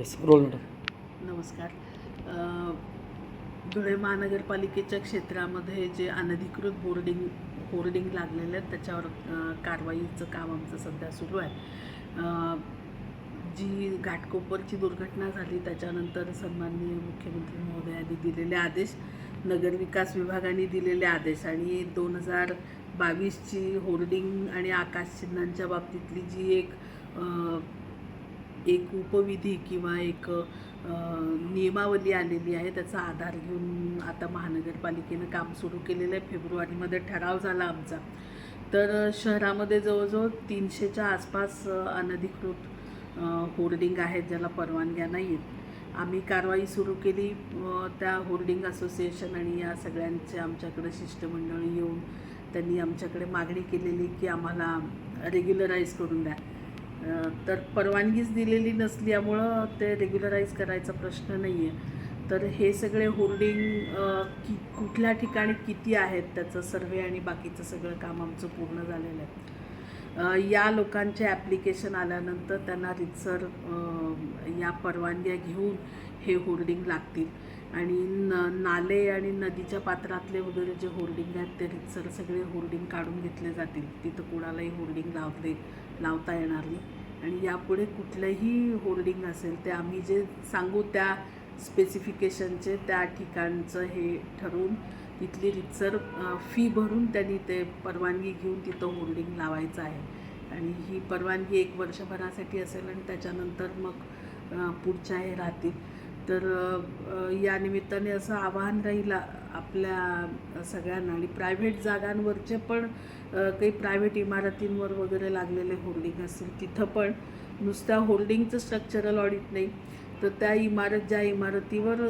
Yes role madam नमस्कार. धुळे महानगरपालिकेच्या क्षेत्रामध्ये जे अनधिकृत बोर्डिंग होर्डिंग लागलेले आहेत त्याच्यावर कारवाईचं काम आमचं सध्या सुरू आहे. जी घाटकोपरची दुर्घटना झाली त्याच्यानंतर सन्माननीय मुख्यमंत्री महोदयांनी दिलेले आदेश नगरविकास विभागाने दिलेले आदेश आणि दोन हजार बावीसची होर्डिंग आणि आकाशचिन्हांच्या बाबतीतली जी एक एक उपविधी किंवा एक नियमावली आलेली आहे. त्याचा आधार घेऊन आता महानगरपालिकेनं काम सुरू केलेलं आहे. फेब्रुवारीमध्ये ठराव झाला आमचा. तर शहरामध्ये जवळजवळ तीनशेच्या आसपास अनधिकृत होर्डिंग आहेत ज्याला परवानग्या नाही आहेत आम्ही कारवाई सुरू केली. त्या होर्डिंग असोसिएशन आणि या सगळ्यांचे आमच्याकडे शिष्टमंडळी येऊन त्यांनी आमच्याकडे मागणी केलेली की आम्हाला रेग्युलराईज करून द्या. तर परवानगीच दिलेली नसल्यामुळं ते रेग्युलराईज करायचा प्रश्न नाही आहे तर हे सगळे होर्डिंग की कुठल्या ठिकाणी किती आहेत त्याचं सर्वे आणि बाकीचं सगळं काम आमचं पूर्ण झालेलं आहे. या लोकांचे ॲप्लिकेशन आल्यानंतर त्यांना रितसर या परवानग्या घेऊन हे होर्डिंग लागतील. आणि न नाले आणि नदीच्या पात्रातले वगैरे जे होर्डिंग आहेत ते सर सगळे होर्डिंग काढून घेतले जातील. तिथं कोणालाही होर्डिंग लावले लावता येणार नाही. आणि यापुढे कुठलंही होर्डिंग असेल ते आम्ही जे सांगू त्या स्पेसिफिकेशनचे त्या ठिकाणचं हे ठरवून तिथली रितसर फी भरून त्यांनी ते परवानगी घेऊन तिथं होर्डिंग लावायचं आहे. आणि ही परवानगी एक वर्षभरासाठी असेल आणि त्याच्यानंतर मग पुढच्या हे राहतील. तर या निमित्ताने असं आवाहन राहील आपल्या सगळ्यांना आणि प्रायव्हेट जागांवरचे पण काही प्रायव्हेट इमारतींवर वगैरे लागलेले होल्डिंग असतील तिथं पण नुसत्या होल्डिंगचं स्ट्रक्चरल ऑडिट नाही. तर त्या इमारत ज्या इमारतीवर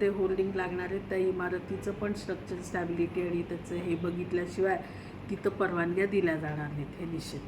ते होल्डिंग लागणार आहेत त्या इमारतीचं पण स्ट्रक्चर स्टॅबिलिटी आणि त्याचं हे बघितल्याशिवाय तिथं परवानग्या दिल्या जाणार नाहीत हे निश्चित.